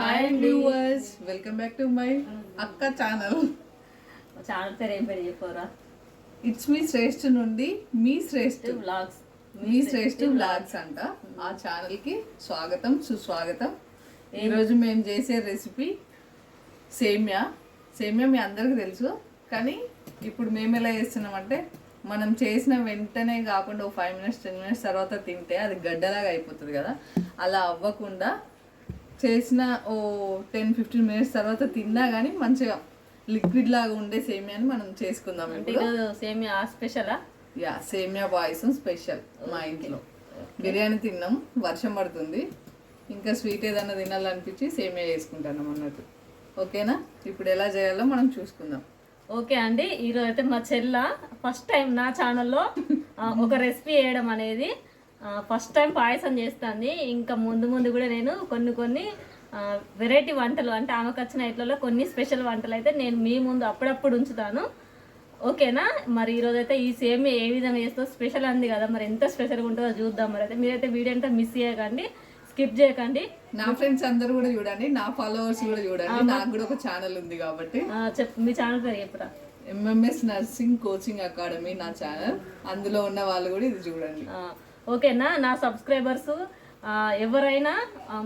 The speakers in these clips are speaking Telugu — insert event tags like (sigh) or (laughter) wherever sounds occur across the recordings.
Hi viewers welcome back to my అక్క ఛానల్ ఛానల్ పేరు ఏం పేరు చెప్పరా ఇట్స్ మీ శ్రేష్ఠ నుండి మీ శ్రేష్ఠ బ్లాగ్స్ మీ శ్రేష్ఠ బ్లాగ్స్ అంట. ఆ ఛానల్కి స్వాగతం సుస్వాగతం. ఈరోజు మేము చేసే రెసిపీ సేమ్యా. సేమ్యా మీ అందరికి తెలుసు. కానీ ఇప్పుడు మేము ఎలా చేస్తున్నామంటే మనం చేసిన వెంటనే కాకుండా ఒక ఫైవ్ మినిట్స్ టెన్ మినిట్స్ తర్వాత తింటే అది గడ్డలాగా అయిపోతుంది కదా. అలా అవ్వకుండా చేసిన ఓ టెన్ ఫిఫ్టీన్ మినిట్స్ తర్వాత తిన్నా కానీ మంచిగా లిక్విడ్ లాగా ఉండే సేమియాని మనం చేసుకుందాం ఇప్పుడు. సేమియా స్పెషలా యా సేమియా పాయసం స్పెషల్ మా ఇంట్లో. బిర్యానీ తిన్నాం వర్షం పడుతుంది. ఇంకా స్వీట్ ఏదైనా తినాలనిపించి సేమియా చేసుకుంటున్నాం అన్నట్టు. ఓకేనా? ఇప్పుడు ఎలా చేయాలో మనం చూసుకుందాం. ఓకే అండి ఈరోజు అయితే మా చెల్ల ఫస్ట్ టైం నా ఛానల్లో ఒక రెసిపీ వేయడం అనేది ఫస్ట్ టైం పాయసం చేస్తుంది. ఇంకా ముందు ముందు కూడా నేను కొన్ని కొన్ని వెరైటీ వంటలు అంటే ఆమెకు వచ్చిన ఇట్లలో కొన్ని స్పెషల్ వంటలు అయితే నేను మీ ముందు అప్పుడప్పుడు ఉంచుతాను. ఓకేనా? మరి ఈరోజు అయితే ఈ సేమ్ ఏ విధంగా చేస్తో స్పెషల్ అంది కదా మరి ఎంత స్పెషల్గా ఉంటుందో చూద్దాం మరి. అయితే మీరైతే వీడియో అంతా మిస్ చేయకండి స్కిప్ చేయకండి. నా ఫ్రెండ్స్ అందరూ కూడా చూడండి నా ఫాలోవర్స్ కూడా చూడండి. నాకు కూడా ఒక ఛానల్ ఉంది కాబట్టి. చెప్పు మీ ఛానల్ పేరు చెప్పురా. ఎంఎంఎస్ నర్సింగ్ కోచింగ్ అకాడమీ నా ఛానల్ అందులో ఉన్న వాళ్ళు కూడా ఇది చూడండి. ఓకేనా? నా సబ్స్క్రైబర్స్ ఎవరైనా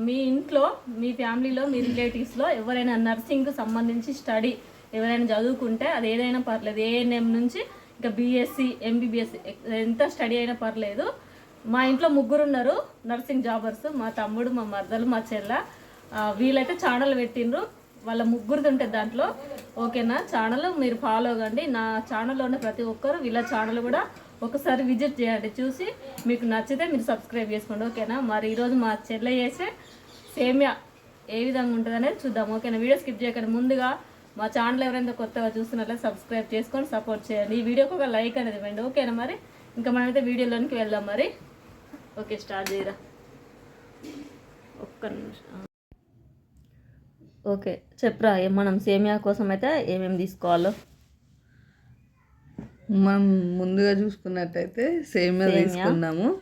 మీ ఇంట్లో మీ ఫ్యామిలీలో మీ రిలేటివ్స్లో ఎవరైనా నర్సింగ్కి సంబంధించి స్టడీ ఎవరైనా చదువుకుంటే అది ఏదైనా పర్లేదు. ఏఎన్ఎం నుంచి ఇంకా బీఎస్సీ ఎంబీబీఎస్ ఎంత స్టడీ అయినా పర్లేదు. మా ఇంట్లో ముగ్గురు ఉన్నారు నర్సింగ్ జాబర్స్ మా తమ్ముడు మా మర్దలు మా చెల్ల. వీళ్ళైతే ఛానల్ పెట్టిండ్రు. వాళ్ళ ముగ్గురిది ఉంటుంది దాంట్లో. ఓకేనా? ఛానల్ మీరు ఫాలో కండి నా ఛానల్లో ఉన్న ప్రతి ఒక్కరు వీళ్ళ ఛానల్ కూడా ఒకసారి విజిట్ చేయండి చూసి మీకు నచ్చితే మీరు సబ్స్క్రైబ్ చేసుకోండి ఓకేనా? మరి ఈరోజు మా చెల్లె చేసే సేమియా ఏ విధంగా ఉంటుంది అనేది చూద్దాం ఓకేనా? వీడియో స్కిప్ చేయకండి. ముందుగా మా ఛానల్ ఎవరైనా కొత్తగా చూస్తున్నట్లయితే సబ్స్క్రైబ్ చేసుకొని సపోర్ట్ చేయండి. ఈ వీడియోకి ఒక లైక్ అనేది ఇవ్వండి ఓకేనా మరి? ఇంకా మనమైతే వీడియోలోనికి వెళ్దాం మరి. ఓకే స్టార్ట్ చేయరా? ఒక్క నిమిషం. ఓకే చెప్పరా మనం సేమియా కోసం అయితే ఏమేమి తీసుకోవాలో? మనం ముందుగా చూసుకున్నట్టయితే సేమియా తీసుకున్నాము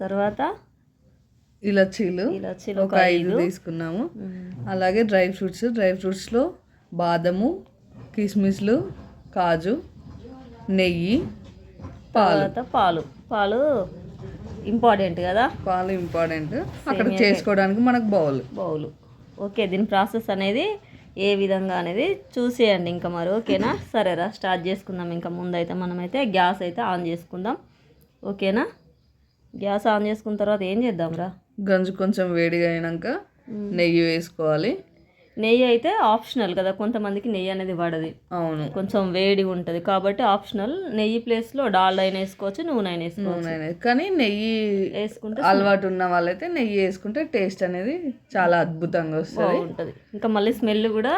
తర్వాత ఇలచీలు. ఒక ఐదు తీసుకున్నాము. అలాగే డ్రై ఫ్రూట్స్. డ్రై ఫ్రూట్స్లో బాదము కిస్మిస్లు కాజు నెయ్యి పాలు. పాలు. పాలు ఇంపార్టెంట్ కదా? పాలు ఇంపార్టెంట్. అక్కడ చేసుకోవడానికి మనకు బౌల్. బౌలు. ఓకే దీని ప్రాసెస్ అనేది ఏ విధంగా అనేది చూసేయండి ఇంకా మరి ఓకేనా? సరేరా స్టార్ట్ చేసుకుందాం. ఇంకా ముందైతే మనమైతే గ్యాస్ అయితే ఆన్ చేసుకుందాం. ఓకేనా? గ్యాస్ ఆన్ చేసుకున్న తర్వాత ఏం చేద్దాంరా? గంజు కొంచెం వేడిగా అయినాక నెయ్యి వేసుకోవాలి. నెయ్యి అయితే ఆప్షనల్ కదా కొంతమందికి నెయ్యి అనేది పడది. అవును. కొంచెం వేడి ఉంటుంది. కాబట్టి ఆప్షనల్. నెయ్యి ప్లేస్లో డాల్ అయినా వేసుకోవచ్చు నూనె అయినా వేసుకోవచ్చు. కానీ నెయ్యి వేసుకుంటే అలవాటు ఉన్న వాళ్ళైతే నెయ్యి వేసుకుంటే టేస్ట్ అనేది చాలా అద్భుతంగా వస్తుంది. బాగుంటుంది. ఇంకా మళ్ళీ స్మెల్ కూడా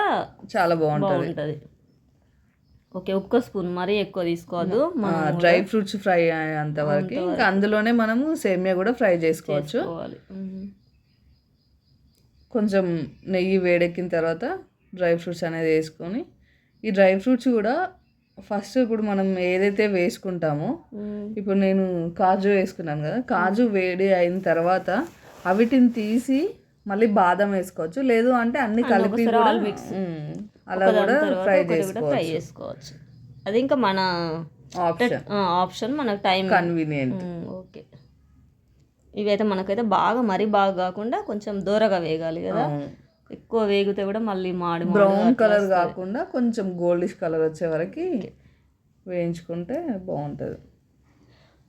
చాలా బాగుంటుంది. ఓకే ఒక్క స్పూన్ మరీ ఎక్కువ తీసుకోవద్దు. డ్రై ఫ్రూట్స్ ఫ్రై అయ్యేంత వరకు. ఇంకా అందులోనే మనము సేమియా కూడా ఫ్రై చేసుకోవచ్చు. కొంచెం నెయ్యి వేడెక్కిన తర్వాత డ్రై ఫ్రూట్స్ అనేది వేసుకొని ఈ డ్రై ఫ్రూట్స్ కూడా ఫస్ట్ ఇప్పుడు మనం ఏదైతే వేసుకుంటామో ఇప్పుడు నేను కాజు వేసుకున్నాను కదా కాజు వేడి అయిన తర్వాత అవిటిని తీసి మళ్ళీ బాదం వేసుకోవచ్చు. లేదు అంటే అన్ని కలిపి అలా కూడా ఫ్రై చేసుకోవచ్చు. అది ఇంకా మన ఆప్షన్ ఆప్షన్ మనకు టైం కన్వీనియంట్ ఇవైతే మనకైతే బాగా మరీ బాగా కాకుండా కొంచెం దూరగా వేగాలి కదా. ఎక్కువ వేగితే కూడా మళ్ళీ మాడి బ్రౌన్ కలర్ కాకుండా కొంచెం గోల్డిష్ కలర్ వచ్చే వరకు వేయించుకుంటే బాగుంటుంది.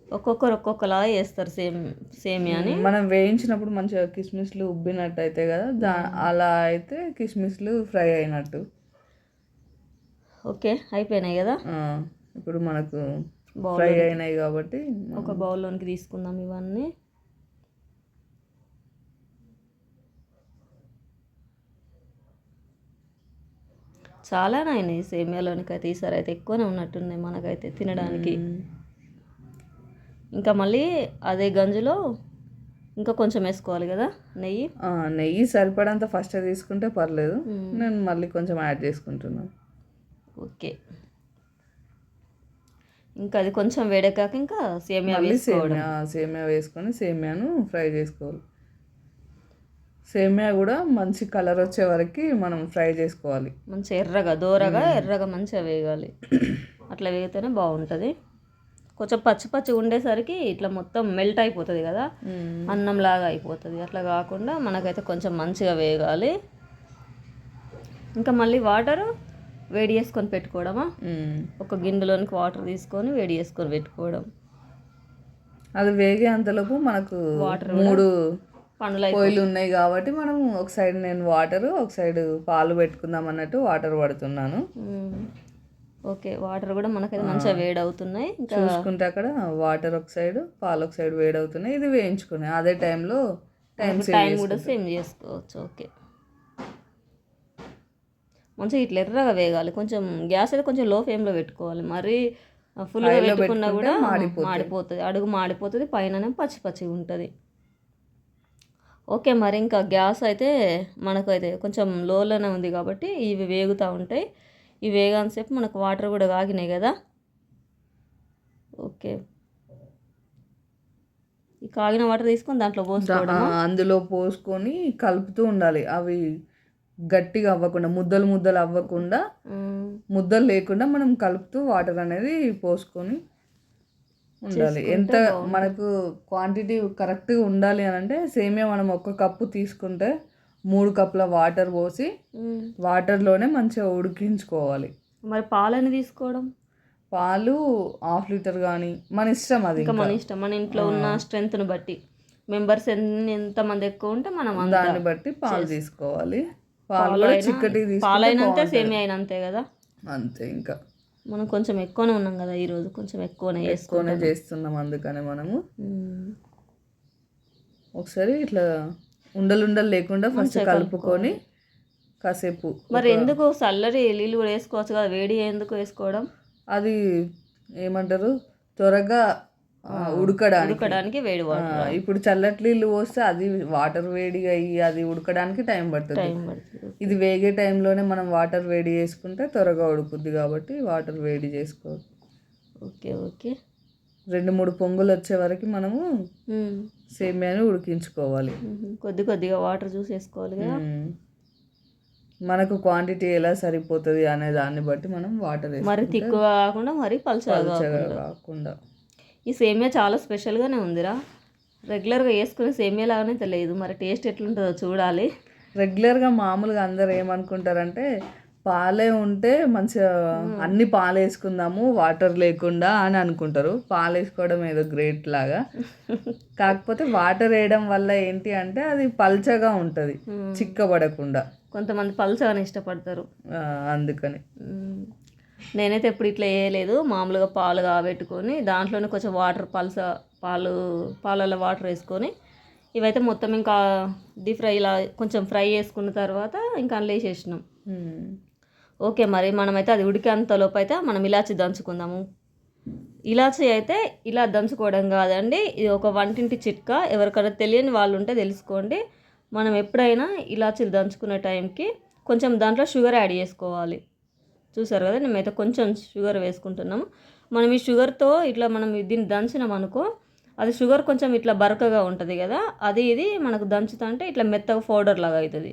ఒక్కొక్కరు ఒక్కొక్కలా వేస్తారు సేమ్ సేమియాని మనం వేయించినప్పుడు మంచిగా కిస్మిస్లు ఉబ్బినట్టు అయితే కదా దా అలా అయితే కిస్మిస్లు ఫ్రై అయినట్టు. ఓకే అయిపోయినాయి కదా? ఇప్పుడు మనకు ఫ్రై అయినాయి కాబట్టి ఒక బౌల్లోనికి తీసుకుందాం ఇవన్నీ. చాలానే అయినాయి సేమియాలోనికి అయితే ఈసారి అయితే ఎక్కువనే ఉన్నట్టున్నాయి మనకైతే తినడానికి. ఇంకా మళ్ళీ అదే గంజులో ఇంకా కొంచెం వేసుకోవాలి కదా నెయ్యి? నెయ్యి సరిపడంత ఫస్ట్ తీసుకుంటే పర్లేదు. నేను మళ్ళీ కొంచెం యాడ్ చేసుకుంటున్నాను ఓకే. ఇంకా అది కొంచెం వేడెక్కాక ఇంకా సేమియా మళ్ళీ వేసుకోవడం. సేమియా సేమియా వేసుకొని సేమియాను ఫ్రై చేసుకోవాలి. సేమియా కూడా మంచి కలర్ వచ్చే వరకు మనం ఫ్రై చేసుకోవాలి. మంచి ఎర్రగా దోరగా ఎర్రగా మంచిగా వేగాలి. అట్లా వేగితేనే బాగుంటుంది. కొంచెం పచ్చి పచ్చి ఉండేసరికి ఇట్లా మొత్తం మెల్ట్ అయిపోతుంది కదా అన్నం లాగా అయిపోతుంది. అట్లా కాకుండా మనకైతే కొంచెం మంచిగా వేగాలి. ఇంకా మళ్ళీ వాటర్ వేడి చేసుకొని పెట్టుకోవడమా. ఒక గిన్నెలోనికి వాటర్ తీసుకొని వేడి చేసుకొని పెట్టుకోవడం. అది వేగే అంతలోపు మనకు వాటర్ మూడు పండ్లు పొయ్యిలు ఉన్నాయి కాబట్టి మనం ఒక సైడ్ నేను వాటర్ ఒక సైడ్ పాలు పెట్టుకుందాం అన్నట్టు వాటర్ పడుతున్నాను ఓకే వాటర్ కూడా మనకైతే మంచిగా వేడి అవుతున్నాయి ఇంకా చూసుకుంటే అక్కడ వాటర్ ఒక సైడ్ పాలు ఒక సైడ్ వేడి అవుతున్నాయి ఇది వేయించుకున్నాయి అదే టైంలో టైం టైం కూడా సేమ్ చేసుకోవచ్చు ఓకే. మంచిగా ఇట్లా ఎర్రగా వేగాలి. కొంచెం గ్యాస్ అయితే కొంచెం లో ఫ్లేమ్లో పెట్టుకోవాలి. మరి ఫుల్గా పెట్టుకున్నా కూడా మాడిపోతుంది. అడుగు మాడిపోతుంది పైననే పచ్చి పచ్చిగా ఉంటుంది ఓకే మరి ఇంకా గ్యాస్ అయితే మనకు అయితే కొంచెం లోలోనే ఉంది కాబట్టి ఇవి వేగుతూ ఉంటాయి. ఇవి వేగాన్సేపు మనకు వాటర్ కూడా కాగినాయి కదా. ఓకే. ఈ కాగిన వాటర్ తీసుకొని దాంట్లో పోసుకోవడం అందులో పోసుకొని కలుపుతూ ఉండాలి. అవి గట్టిగా అవ్వకుండా ముద్దలు ముద్దలు అవ్వకుండా. ముద్దలు లేకుండా మనం కలుపుతూ వాటర్ అనేది పోసుకొని ఉండాలి. ఎంత మనకు క్వాంటిటీ కరెక్ట్గా ఉండాలి అని అంటే సేమియా మనం ఒక కప్పు తీసుకుంటే మూడు కప్పుల వాటర్ పోసి. వాటర్లోనే మంచిగా ఉడికించుకోవాలి. మరి పాలని తీసుకోవడం? పాలు హాఫ్ లీటర్ కానీ మన ఇష్టం అది ఇంకా మన ఇష్టం. మన ఇంట్లో ఉన్న స్ట్రెంగ్త్ని బట్టి. మెంబర్స్ ఎన్ని ఎంతమంది ఎక్కువ ఉంటే మనం దాన్ని బట్టి పాలు తీసుకోవాలి. పాలు చిక్కటి పాలైనంతే సేమియా అయినంతే కదా? అంతే ఇంకా. మనం కొంచెం ఎక్కువనే ఉన్నాం కదా ఈరోజు కొంచెం ఎక్కువనే ఎక్కువనే చేస్తున్నాం అందుకనే మనము. ఒకసారి ఇట్లా ఉండలు ఉండలు లేకుండా ఫస్ట్ కలుపుకొని కాసేపు మరి ఎందుకు చల్లరి నీళ్ళు కూడా వేసుకోవచ్చు కదా వేడి ఎందుకు వేసుకోవడం? అది ఏమంటారు? త్వరగా ఉడకడానికి. ఉడకడానికి వేడి వాటర్ ఇప్పుడు చల్లటి నీళ్ళు పోస్తే అది వాటర్ వేడిగా అయ్యి అది ఉడకడానికి టైం పడుతుంది. ఇది వేగే టైంలోనే మనం వాటర్ వేడి చేసుకుంటే త్వరగా ఉడుకుద్ది కాబట్టి వాటర్ వేడి చేసుకోవాలి ఓకే ఓకే. రెండు మూడు పొంగులు వచ్చే వరకు మనము. సేమియాని ఉడికించుకోవాలి. కొద్ది కొద్దిగా వాటర్ చూసి వేసుకోవాలి కదా. మనకు క్వాంటిటీ ఎలా సరిపోతుంది అనే దాన్ని బట్టి మనం వాటర్ మరి తిక్కువ కాకుండా మరి పలుచగా కాకుండా. ఈ సేమియా చాలా స్పెషల్గానే ఉందిరా. రెగ్యులర్గా వేసుకునే సేమియా లాగానే తెలియదు. మరి టేస్ట్ ఎట్లుంటుందో చూడాలి. రెగ్యులర్గా మామూలుగా అందరు ఏమనుకుంటారంటే పాలే ఉంటే మంచిగా అన్ని పాలు వేసుకుందాము వాటర్ లేకుండా అని అనుకుంటారు. పాలు వేసుకోవడం ఏదో గ్రేట్ లాగా. (laughs) కాకపోతే వాటర్ వేయడం వల్ల ఏంటి అంటే అది పల్చగా ఉంటుంది చిక్కబడకుండా. కొంతమంది పలుచగానే ఇష్టపడతారు. అందుకని. నేనైతే ఎప్పుడు ఇట్లా వేయలేదు. మామూలుగా పాలు కాబెట్టుకొని దాంట్లోనే కొంచెం వాటర్ పల్స పాలు పాలలో వాటర్ వేసుకొని ఇవైతే మొత్తం ఇంకా డీప్ ఫ్రై ఇలా కొంచెం ఫ్రై చేసుకున్న తర్వాత ఇంకా అందులో వేసేసినాం. ఓకే మరి మనమైతే అది ఉడికేంతలోపు అయితే మనం ఇలాచి దంచుకుందాము. ఇలాచి అయితే ఇలా దంచుకోవడం కాదండి. ఇది ఒక వంటింటి చిట్కా. ఎవరికైనా తెలియని వాళ్ళు ఉంటే తెలుసుకోండి. మనం ఎప్పుడైనా ఇలాచీలు దంచుకునే టైంకి కొంచెం దాంట్లో షుగర్ యాడ్ చేసుకోవాలి. చూసారు కదా మేమైతే కొంచెం షుగర్ వేసుకుంటున్నాము. మనం ఈ షుగర్తో ఇట్లా మనం దీన్ని దంచినాం అనుకో అది షుగర్ కొంచెం ఇట్లా బరకగా ఉంటుంది కదా అది ఇది మనకు దంచుతుంటే ఇట్లా మెత్తగా పౌడర్ లాగా అవుతుంది.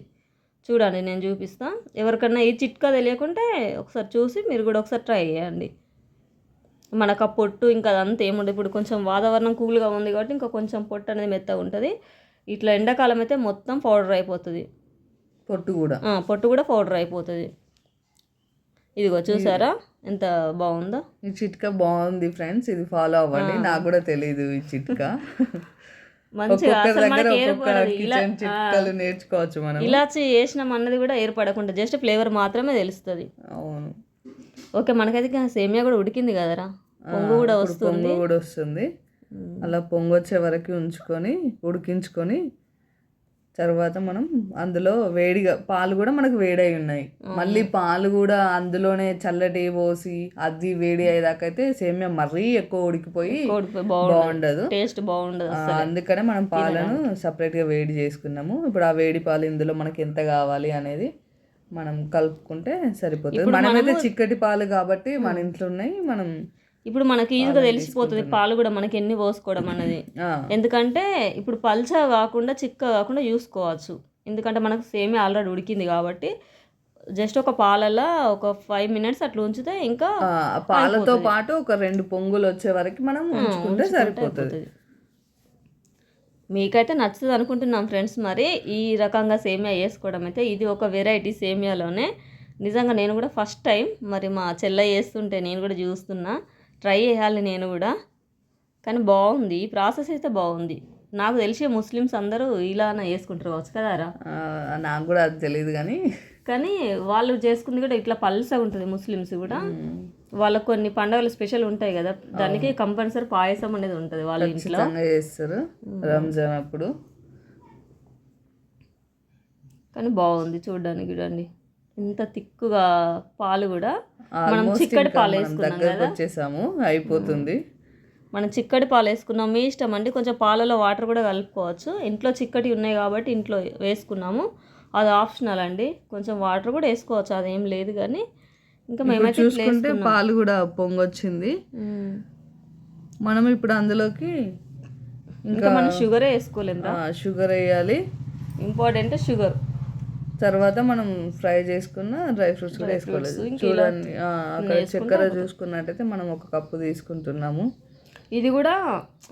చూడండి నేను చూపిస్తా. ఎవరికన్నా ఈ చిట్కా తెలియకుంటే ఒకసారి చూసి మీరు కూడా ఒకసారి ట్రై చేయండి. మనకు ఆ పొట్టు ఇంకా అదంతా ఏముండదు. ఇప్పుడు కొంచెం వాతావరణం కూల్గా ఉంది కాబట్టి ఇంకా కొంచెం పొట్టు అనేది మెత్తగా ఉంటుంది. ఇట్లా ఎండాకాలం అయితే మొత్తం పౌడర్ అయిపోతుంది. పొట్టు కూడా. పొట్టు కూడా పౌడర్ అయిపోతుంది. ఇదిగో చూసారా? ఎంత బాగుందో? ఈ చిట్కా బాగుంది ఫ్రెండ్స్. ఇది ఫాలో అవ్వండి. నాకు కూడా తెలియదు ఈ చిట్కా. నేర్చుకోవచ్చు మనం. ఇలాచి వేసినాం అన్నది కూడా ఏర్పడకుండా జస్ట్ ఫ్లేవర్ మాత్రమే తెలుస్తుంది. అవును. ఓకే మనకైతే సేమియా కూడా ఉడికింది కదరా? పొంగు కూడా వస్తుంది. పొంగు కూడా వస్తుంది. అలా పొంగు వచ్చే వరకు ఉంచుకొని ఉడికించుకొని తర్వాత మనం అందులో వేడిగా పాలు కూడా మనకు వేడై ఉన్నాయి. మళ్ళీ పాలు కూడా అందులోనే చల్లటి పోసి అది వేడి అయ్యేదాకైతే సేమియా మరీ ఎక్కువ ఉడికిపోయి బాగుండదు. టేస్ట్ బాగుండదు అందుకనే మనం పాలను సపరేట్గా వేడి చేసుకున్నాము. ఇప్పుడు ఆ వేడి పాలు ఇందులో మనకి ఎంత కావాలి అనేది మనం కలుపుకుంటే సరిపోతుంది. మనమైతే చిక్కటి పాలు కాబట్టి మన ఇంట్లో ఉన్నాయి మనం ఇప్పుడు మనకి ఈజీగా తెలిసిపోతుంది పాలు కూడా మనకి ఎన్ని పోసుకోవడం అన్నది. (laughs) ఎందుకంటే ఇప్పుడు పల్చ కాకుండా చిక్క కాకుండా చూసుకోవచ్చు ఎందుకంటే మనకు సేమే ఆల్రెడీ ఉడికింది కాబట్టి జస్ట్ ఒక పాలల్లో ఒక ఫైవ్ మినిట్స్ అట్లా ఉంచితే ఇంకా పాలతో పాటు ఒక రెండు పొంగులు వచ్చే వరకు మనం ఉంచుకుంటే సరిపోతుంది. మీకైతే నచ్చుతుంది అనుకుంటున్నాం ఫ్రెండ్స్ మరి. ఈ రకంగా సేమియా వేసుకోవడం అయితే ఇది ఒక వెరైటీ సేమియాలోనే. నిజంగా నేను కూడా ఫస్ట్ టైం మరి మా చెల్ల వేస్తుంటే నేను కూడా చూస్తున్నా. ట్రై చేయాలి నేను కూడా. కానీ బాగుంది. ఈ ప్రాసెస్ అయితే బాగుంది. నాకు తెలిసి ముస్లిమ్స్ అందరూ ఇలానే వేసుకుంటారు కావచ్చు కదారా నాకు కూడా అది తెలియదు కానీ. కానీ వాళ్ళు చేసుకుంది కూడా ఇట్లా పల్సగా ఉంటుంది ముస్లిమ్స్ కూడా. వాళ్ళకు కొన్ని పండుగలు స్పెషల్ ఉంటాయి కదా. దానికి కంపల్సరీ పాయసం అనేది ఉంటుంది వాళ్ళ ఇంట్లో. చేస్తారు. రంజాన్ అప్పుడు. కానీ బాగుంది చూడడానికి చూడండి. ఎంత తిక్కుగా పాలు కూడా మనం చిక్కటి పాలు వేసుకున్నాం కదా. వచ్చేసాము అయిపోతుంది. మనం చిక్కటి పాలు వేసుకున్నాం మీ ఇష్టం అండి. కొంచెం పాలలో వాటర్ కూడా కలుపుకోవచ్చు. ఇంట్లో చిక్కటి ఉన్నాయి కాబట్టి ఇంట్లో వేసుకున్నాము. అది ఆప్షనల్ అండి. కొంచెం వాటర్ కూడా వేసుకోవచ్చు అదేం లేదు కానీ. ఇంకా మేమైతే ఇట్లా చూసుకుంటే. పాలు కూడా పొంగొచ్చింది. మనం ఇప్పుడు అందులోకి ఇంకా మనం షుగరే వేసుకోలేం రా. షుగర్ వేయాలి. ఇంపార్టెంట్ షుగర్ తర్వాత మనం ఫ్రై చేసుకున్న డ్రై ఫ్రూట్స్ కూడా ఇలా చూడండి అక్కడ చక్కెర చూసుకున్నట్టయితే మనం ఒక కప్పు తీసుకుంటున్నాము. ఇది కూడా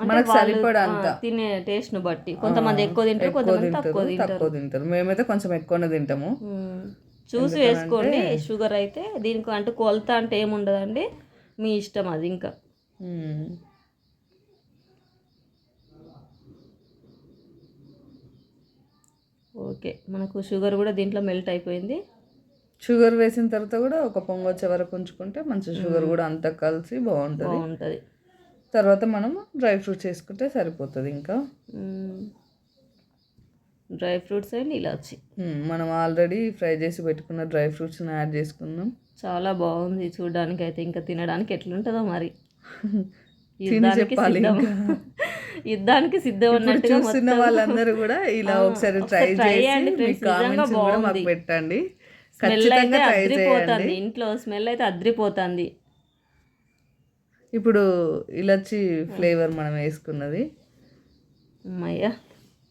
మనకు సరిపడా. తినే టేస్ట్ను బట్టి కొంతమంది ఎక్కువ తింటారు కొంతమంది తక్కువ తింటారు. మేమైతే కొంచెం ఎక్కువనే తింటాము. చూసి వేసుకోండి షుగర్ అయితే దీనికి అంటే కొలత అంటే ఏముండదండి. మీ ఇష్టం అది ఇంకా. ఓకే. మనకు షుగర్ కూడా దీంట్లో మెల్ట్ అయిపోయింది. షుగర్ వేసిన తర్వాత కూడా ఒక పొంగు వచ్చే వరకు ఉంచుకుంటే మంచి షుగర్ కూడా అంతా కలిసి బాగుంటుంది. బాగుంటుంది. తర్వాత మనం డ్రై ఫ్రూట్స్ వేసుకుంటే సరిపోతుంది ఇంకా. డ్రై ఫ్రూట్స్ అండ్ ఇలాచి. మనం ఆల్రెడీ ఫ్రై చేసి పెట్టుకున్న డ్రై ఫ్రూట్స్ని యాడ్ చేసుకుందాం. చాలా బాగుంది చూడడానికి అయితే ఇంకా తినడానికి ఎట్లుంటుందో మరి. తిని చెప్పాలి. యుద్ధానికి సిద్ధం ఇప్పుడు ఉన్నట్టుగా చూస్తున్న వాళ్ళందరూ కూడా ఇలా ఒకసారి ట్రై చేయండి మీ friends, నిజంగా కామెంట్స్ కూడా మాకు. పెట్టండి. స్మెల్ అయితే అద్రిపోతుంది ఇంట్లో స్మెల్ అయితే అద్రిపోతుంది. ఇప్పుడు ఇలాచి ఫ్లేవర్ మనం వేసుకున్నది. అమ్మయ్య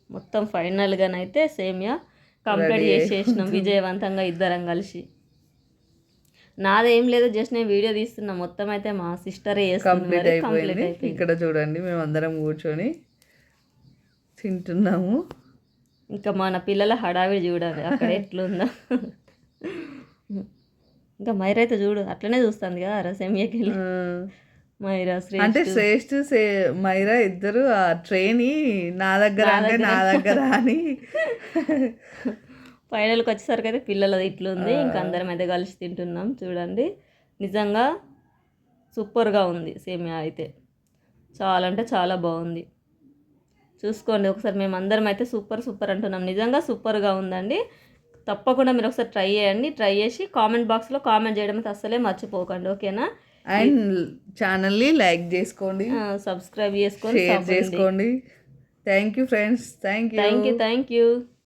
మొత్తం ఫైనల్గానైతే సేమియా. కంప్లీట్ చేసేసినాం విజయవంతంగా ఇద్దరం కలిసి. నాదేం లేదు జస్ట్ నేను వీడియో తీస్తున్నా. మొత్తం అయితే మా సిస్టరే కంప్లీట్ అయిపోయింది. ఇక్కడ చూడండి మేము అందరం కూర్చొని తింటున్నాము. ఇంకా మన పిల్లల హడావిడి చూడాలి అక్కడ ఎట్లుందో. ఇంకా మైరా అయితే చూడు అట్లనే చూస్తుంది కదా రా సేమియాకి వెళ్ళి. ఆ, మైరా శ్రీ అంటే శ్రేష్ఠ సే మైరా ఇద్దరు ఆ ట్రైని నా దగ్గర అంటే నా దగ్గర అని. (laughs) ఫైనల్కి వచ్చేసరికి అయితే పిల్లలది ఇట్లుంది. ఇంకా అందరం అయితే కలిసి తింటున్నాం. చూడండి. నిజంగా సూపర్గా ఉంది సేమియా అయితే. చాలా అంటే చాలా బాగుంది. చూసుకోండి. ఒకసారి మేము అందరం అయితే సూపర్ సూపర్ అంటున్నాం. నిజంగా సూపర్గా ఉందండి. తప్పకుండా మీరు ఒకసారి ట్రై చేయండి. ట్రై చేసి కామెంట్ బాక్స్లో కామెంట్ చేయడం అయితే అస్సలే మర్చిపోకండి. ఓకేనా? అండ్ ఛానల్ని లైక్ చేసుకోండి. సబ్స్క్రైబ్ చేసుకొని షేర్ చేసుకోండి. Thank you friends. Thank you. Thank you thank you.